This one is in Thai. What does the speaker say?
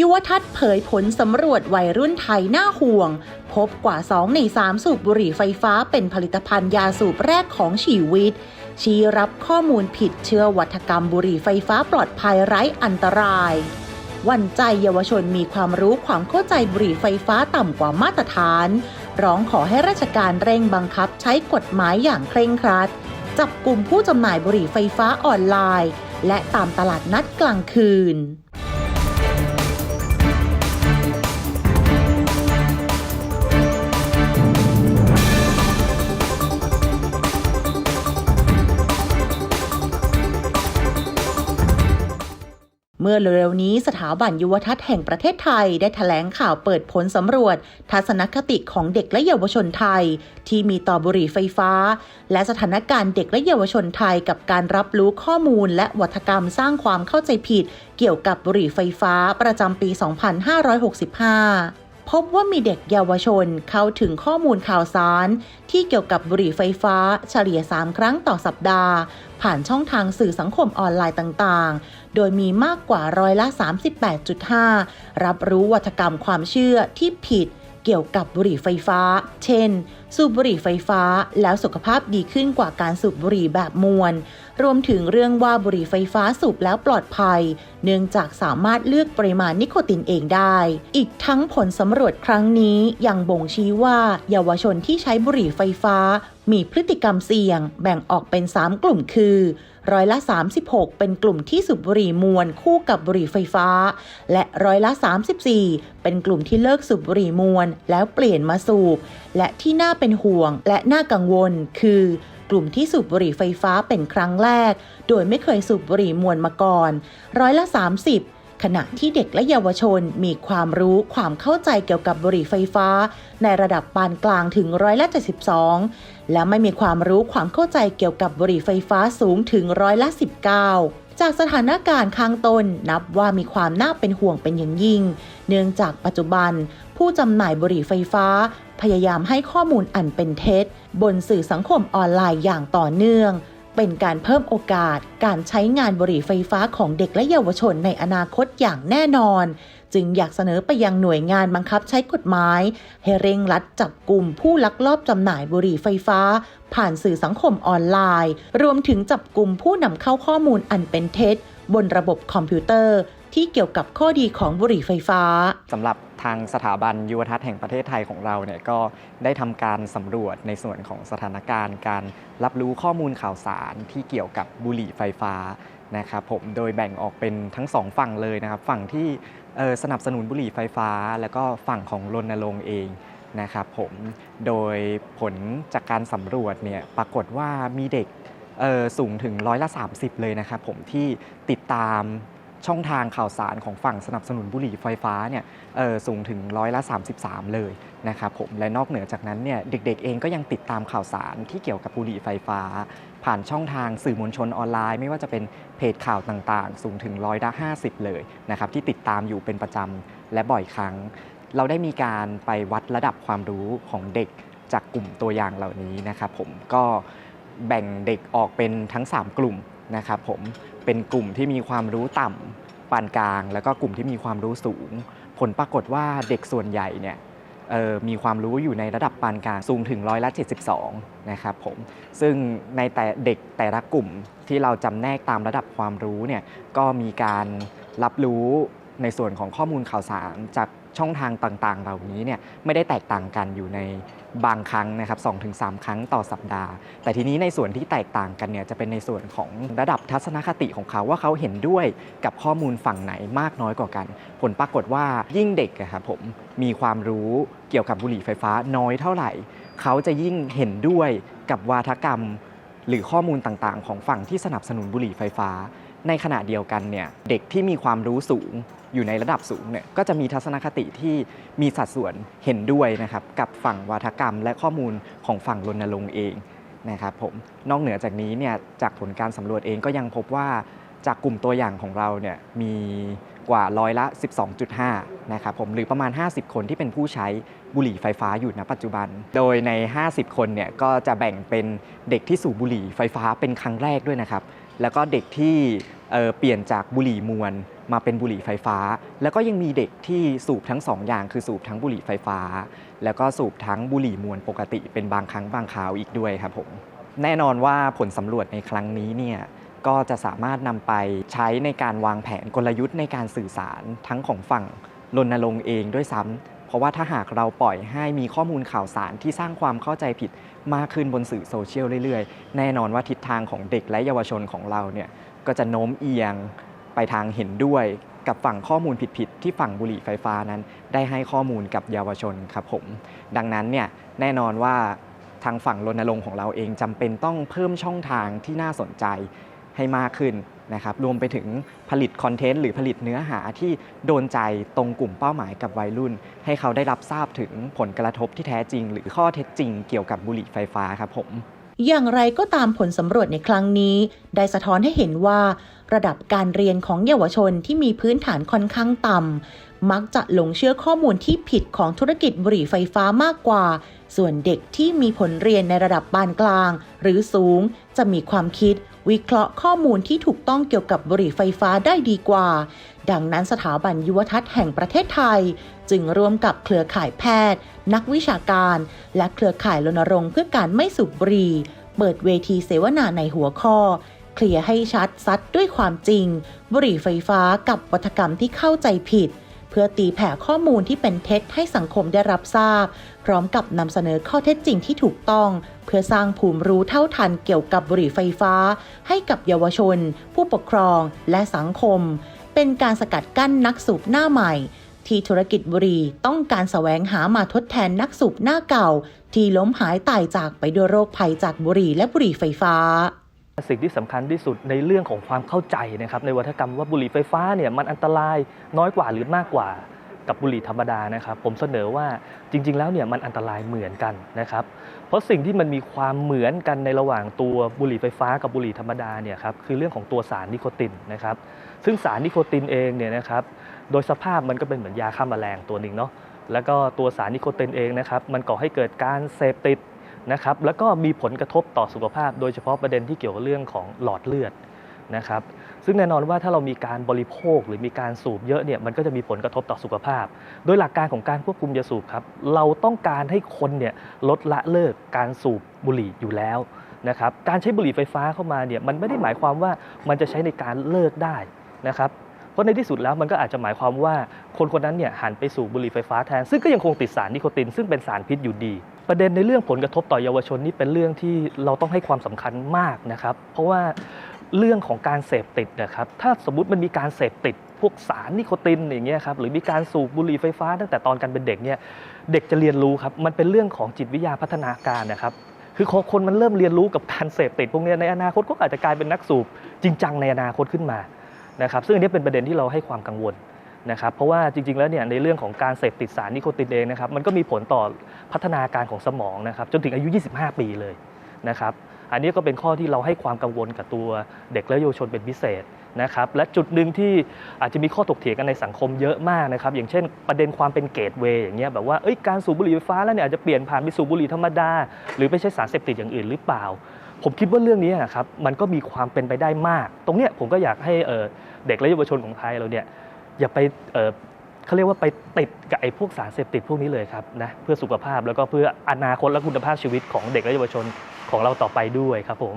ยุวทัศน์เผยผลสำรวจวัยรุ่นไทยหน้าห่วง พบกว่า 2 ใน 3 สูบบุหรี่ไฟฟ้าเป็นผลิตภัณฑ์ยาสูบแรกของชีวิต ชี้รับข้อมูลผิดเชื่อวัฒกรรมบุหรี่ไฟฟ้าปลอดภัยไร้อันตราย วันใจเยาวชนมีความรู้ความเข้าใจบุหรี่ไฟฟ้าต่ำกว่ามาตรฐาน ร้องขอให้ราชการเร่งบังคับใช้กฎหมายอย่างเคร่งครัด จับกลุ่มผู้จำหน่ายบุหรี่ไฟฟ้าออนไลน์ และตามตลาดนัดกลางคืน มื่อเร็วๆนี้สถาบันยุวทัศน์แห่งประเทศไทย ได้แถลงข่าวเปิดผลสำรวจ ทัศนคติของเด็กและเยาวชนไทย ที่มีต่อบุหรี่ไฟฟ้า และสถานการณ์เด็กและเยาวชนไทยกับการรับรู้ข้อมูล และวัฒกรรมสร้างความเข้าใจผิด เกี่ยวกับบุหรี่ไฟฟ้าประจำปี 2565 พบว่ามีเด็กเยาวชนเข้าถึงข้อมูลข่าวสาร ที่เกี่ยวกับบุหรี่ไฟฟ้าเฉลี่ย 3 ครั้งต่อสัปดาห์ ผ่านช่องทางสื่อสังคมออนไลน์ต่างๆ โดยมีมากกว่าร้อยละ 38.5 รับรู้วัฒกรรมความเชื่อที่ผิดเกี่ยวกับบุหรี่ไฟฟ้า เช่น สูบบุหรี่ไฟฟ้าแล้วสุขภาพดีขึ้นกว่าการสูบบุหรี่แบบมวล รวมถึงเรื่องว่าบุหรี่ไฟฟ้าสูบแล้วปลอดภัย เนื่องจากสามารถเลือกปริมาณนิโคตินเองได้ อีกทั้งผลสำรวจครั้งนี้ยังบ่งชี้ว่าเยาวชนที่ใช้บุหรี่ไฟฟ้า มีพฤติกรรมเสี่ยง แบ่งออกเป็น 3 กลุ่มคือ ร้อยละ 36 เป็นกลุ่มที่สูบบุหรี่มวลคู่กับบุหรี่ไฟฟ้า และร้อยละ 34 เป็นกลุ่มที่เลิกสูบบุหรี่มวลแล้วเปลี่ยนมาสูบ และที่น่าเป็นห่วงและน่ากังวลคือ กลุ่มที่สูบบุหรี่ไฟฟ้าเป็นครั้งแรก โดยไม่เคยสูบบุหรี่มวลมาก่อน ร้อยละ 30 ขณะที่เด็กและเยาวชนมีความรู้ความเข้าใจเกี่ยวกับบุหรี่ไฟฟ้า ในระดับปานกลางถึงร้อยละ 72 และไม่มีความรู้ความเข้าใจเกี่ยวกับบุหรี่ไฟฟ้าสูงถึงร้อยละ 19 จากสถานการณ์ข้างต้นนับว่ามีความน่าเป็นห่วงเป็นอย่างยิ่ง เนื่องจากปัจจุบัน ผู้จำหน่ายบุหรี่ไฟฟ้า พยายามให้ข้อมูลอันเป็นเท็จ บนสื่อสังคมออนไลน์อย่างต่อเนื่อง เป็นการเพิ่มโอกาส การใช้งานบุหรี่ไฟฟ้าของเด็กและเยาวชนในอนาคตอย่างแน่นอน จึงอยากเสนอไปยังหน่วยงานบังคับใช้กฎหมาย ให้เร่งรัดจับกลุ่มผู้ลักลอบจำหน่ายบุหรี่ไฟฟ้า ผ่านสื่อสังคมออนไลน์ รวมถึงจับกลุ่มผู้นำเข้าข้อมูลอันเป็นเท็จ บนระบบคอมพิวเตอร์ ที่เกี่ยวกับข้อดีของบุหรี่ไฟฟ้าสำหรับทางสถาบันยุวทัศน์แห่งประเทศไทยของเราเนี่ยก็ได้ทำการสำรวจในส่วนของสถานการณ์ การรับรู้ข้อมูลข่าวสารที่เกี่ยวกับบุหรี่ไฟฟ้า นะครับผมโดยแบ่งออกเป็นทั้งสองฝั่งเลยนะครับ ฝั่งที่สนับสนุนบุหรี่ไฟฟ้า แล้วก็ฝั่งของรณรงค์เองนะครับผมโดยผลจากการสำรวจเนี่ยปรากฏว่ามีเด็กสูงถึงร้อยละ 30 เลยนะครับผมที่ติดตาม ช่องทางข่าวสารของฝั่งสนับสนุนบุหรี่ไฟฟ้าเนี่ยสูงถึงร้อยละ 33 เลยนะครับผมและนอกเหนือจากนั้นเนี่ยเด็กๆเองก็ยังติดตามข่าวสารที่เกี่ยวกับบุหรี่ไฟฟ้า ผ่านช่องทางสื่อมวลชนออนไลน์ ไม่ว่าจะเป็นเพจข่าวต่างๆ สูงถึงร้อยละ50 เลยนะครับที่ติดตามอยู่เป็นประจำและบ่อยครั้ง เราได้มีการไปวัดระดับความรู้ของเด็กจากกลุ่มตัวอย่างเหล่านี้นะครับผมก็แบ่งเด็กออกเป็นทั้ง 3 กลุ่ม นะครับผมเป็นกลุ่มที่มีความรู้ต่ำปานกลาง แล้วก็กลุ่มที่มีความรู้สูง ผลปรากฏว่าเด็กส่วนใหญ่เนี่ยมีความรู้อยู่ในระดับปานกลางสูงถึงร้อยละ72 นะครับผมซึ่งในแต่เด็กแต่ละกลุ่มที่เราจำแนกตามระดับความรู้เนี่ยก็มีการรับรู้ในส่วนของข้อมูลข่าวสารจากช่องทางต่างๆ เหล่านี้เนี่ยไม่ได้แตกต่างกันอยู่ใน บางครั้งนะครับ2-3ครั้งต่อสัปดาห์ แต่ทีนี้ในส่วนที่แตกต่างกันเนี่ยจะเป็นในส่วนของระดับทัศนคติของเขาว่าเขาเห็นด้วยกับข้อมูลฝั่งไหนมากน้อยกว่ากัน ผลปรากฏว่ายิ่งเด็กครับผมมีความรู้เกี่ยวกับบุหรี่ไฟฟ้าน้อยเท่าไหร่ เขาจะยิ่งเห็นด้วยกับวาทกรรม หรือข้อมูลต่างๆ ของฝั่งที่สนับสนุนบุหรี่ไฟฟ้า ในขณะเดียวกันเนี่ยเด็กที่มีความรู้สูง อยู่ในระดับสูงเนี่ยก็จะมีทัศนคติที่มีสัดส่วนเห็นด้วยนะครับกับฝั่งวาทกรรม และข้อมูลของฝั่งรณรงค์เองนะครับผมนอกเหนือจากนี้เนี่ยจากผลการสำรวจเองก็ยังพบว่าจากกลุ่มตัวอย่างของเราเนี่ยมีกว่าร้อยละ 12.5 นะครับผมหรือประมาณ 50 คนที่เป็นผู้ใช้บุหรี่ไฟฟ้าอยู่ณปัจจุบัน โดยใน 50 คนเนี่ยก็จะแบ่งเป็นเด็กที่สูบบุหรี่ไฟฟ้าเป็นครั้งแรกด้วยนะครับ แล้วก็เด็กที่เเปลี่ยนจากบุหรี่มวล มาเป็นบุหรี่ไฟฟ้า แล้วก็ยังมีเด็กที่สูบทั้งสองอย่างคือสูบทั้งบุหรี่ไฟฟ้า แล้วก็สูบทั้งบุหรี่มวลปกติเป็นบางครั้งบางคราวอีกด้วยครับผมแน่นอนว่าผลสำรวจในครั้งนี้เนี่ยก็จะสามารถนำไปใช้ในการวางแผนกลยุทธ์ในการสื่อสารทั้งของฝั่งรณรงค์เองด้วยซ้ำเพราะว่าถ้าหากเราปล่อยให้มีข้อมูลข่าวสารที่สร้างความเข้าใจผิดมากขึ้นบนสื่อโซเชียลเรื่อยๆ แน่นอนว่าทิศทางของเด็กและเยาวชนของเราเนี่ยก็จะโน้มเอียง ไปทางเห็นด้วยกับฝั่งข้อมูลผิดๆ ที่ฝั่งบุหรี่ไฟฟ้านั้น ได้ให้ข้อมูลกับเยาวชนครับผม ดังนั้นเนี่ยแน่นอนว่าทางฝั่งรณรงค์ของเราเองจำเป็นต้องเพิ่มช่องทางที่น่าสนใจให้มากขึ้นนะครับรวมไปถึงผลิตคอนเทนต์หรือผลิตเนื้อหาที่โดนใจตรงกลุ่มเป้าหมายกับวัยรุ่น ให้เขาได้รับทราบถึงผลกระทบที่แท้จริง หรือข้อเท็จจริงเกี่ยวกับบุหรี่ไฟฟ้าครับผม อย่างไรก็ตามผลสำรวจในครั้งนี้ ได้สะท้อนให้เห็นว่า ระดับการเรียนของเยาวชนที่มีพื้นฐานค่อนข้างต่ำมักจะหลงเชื่อข้อมูลที่ผิดของธุรกิจบุหรี่ไฟฟ้ามากกว่า ส่วนเด็กที่มีผลเรียนในระดับปานกลาง หรือสูงจะมีความคิด วิเคราะห์ข้อมูลที่ถูกต้องเกี่ยวกับบุหรี่ไฟฟ้าได้ดีกว่า ดังนั้นสถาบันยุวทัศน์แห่งประเทศไทย จึงร่วมกับเครือข่ายแพทย์ นักวิชาการ และเครือข่ายรณรงค์เพื่อการไม่สูบบุหรี่ เปิดเวทีเสวนาในหัวข้อเคลียร์ให้ชัดซัดด้วยความจริง บุหรี่ไฟฟ้ากับวัฒกรรมที่เข้าใจผิด เพื่อตีแผ่ข้อมูลที่เป็นเท็จให้สังคมได้รับทราบ พร้อมกับนำเสนอข้อเท็จจริงที่ถูกต้อง เพื่อสร้างภูมิรู้เท่าทันเกี่ยวกับบุหรี่ไฟฟ้า ให้กับเยาวชน ผู้ปกครองและสังคม เป็นการสกัดกั้นนักสูบหน้าใหม่ ที่ธุรกิจบุหรี่ต้องการแสวงหามาทดแทนนักสูบหน้าเก่า ที่ล้มหายตายจากไปด้วยโรคภัยจากบุหรี่และบุหรี่ไฟฟ้า สิ่งที่สำคัญที่สุดในเรื่องของความเข้าใจนะครับในวัฒกรรมว่าบุหรี่ไฟฟ้าเนี่ยมันอันตรายน้อยกว่าหรือมากกว่ากับบุหรี่ธรรมดานะครับ ผมเสนอว่าจริง ๆ แล้วเนี่ยมันอันตรายเหมือนกันนะครับ เพราะสิ่งที่มันมีความเหมือนกันในระหว่างตัวบุหรี่ไฟฟ้ากับบุหรี่ธรรมดาเนี่ยครับคือเรื่องของตัวสารนิโคตินนะครับ ซึ่งสารนิโคตินเองเนี่ยนะครับโดยสภาพมันก็เป็นเหมือนยาฆ่าแมลงตัวหนึ่งเนาะแล้วก็ตัวสารนิโคตินเองนะครับมันก่อให้เกิดการเสพติด นะครับแล้วก็มีผลกระทบต่อสุขภาพ โดยเฉพาะประเด็นที่เกี่ยวกับเรื่องของหลอดเลือดนะครับซึ่งแน่นอนว่าถ้าเรามีการบริโภคหรือมีการสูบเยอะเนี่ยมันก็จะมีผลกระทบต่อสุขภาพ โดยหลักการของการควบคุมยาสูบครับเราต้องการให้คนเนี่ยลดละเลิกการสูบบุหรี่อยู่แล้วนะครับการใช้บุหรี่ไฟฟ้าเข้ามาเนี่ยมันไม่ได้หมายความว่ามันจะใช้ในการเลิกได้นะครับเพราะในที่สุดแล้วมันก็อาจจะหมายความว่าคนคนนั้นเนี่ยหันไปสู่บุหรี่ไฟฟ้าแทน ซึ่งก็ยังคงติดสารนิโคตินซึ่งเป็นสารพิษอยู่ดี ประเด็นในเรื่องผลกระทบต่อเยาวชนนี่เป็นเรื่องที่เราต้องให้ความสำคัญมากนะครับ เพราะว่าเรื่องของการเสพติดนะครับ ถ้าสมมติมันมีการเสพติดพวกสารนิโคตินอย่างเงี้ยครับหรือมีการสูบบุหรี่ไฟฟ้าตั้งแต่ตอนกันเป็นเด็กเนี่ยเด็กจะเรียนรู้ครับมันเป็นเรื่องของจิตวิทยาพัฒนาการนะครับคือคนมันเริ่มเรียนรู้กับการเสพติดพวกเนี้ยในอนาคตก็อาจจะกลายเป็นนักสูบจริงจังในอนาคตขึ้นมานะครับซึ่งอันนี้เป็นประเด็นที่เราให้ความกังวล นะครับเพราะว่าจริงๆแล้วเนี่ยในเรื่องของการเสพติดสารนิโคตินเองนะครับมันก็มีผลต่อพัฒนาการของสมองนะครับจนถึงอายุ 25 ปีเลยนะครับอันนี้ก็เป็นข้อที่เราให้ความกังวลกับตัวเด็กและเยาวชนเป็นพิเศษนะครับและจุดหนึ่งที่อาจจะมีข้อถกเถียงกันในสังคมเยอะมากนะครับอย่างเช่นประเด็นความเป็นเกตเวย์อย่างเงี้ยแบบว่าเอ้ยการสูบบุหรี่ไฟฟ้าแล้วเนี่ยอาจจะเปลี่ยนผ่านไปสู่บุหรี่ธรรมดา หรือไปใช้สารเสพติดอย่างอื่นหรือเปล่า ผมคิดว่าเรื่องนี้นะครับมันก็มีความเป็นไปได้มาก ตรงเนี้ยผมก็อยากให้เเด็กและเยาวชนของไทยเราเนี่ย อย่าไปเอ่อเขาเรียกว่าไปติดกับไอ้พวกสารเสพติดพวกนี้เลยครับนะเพื่อสุขภาพแล้วก็เพื่ออนาคตและคุณภาพชีวิตของเด็กและเยาวชนของเราต่อไปด้วยครับผม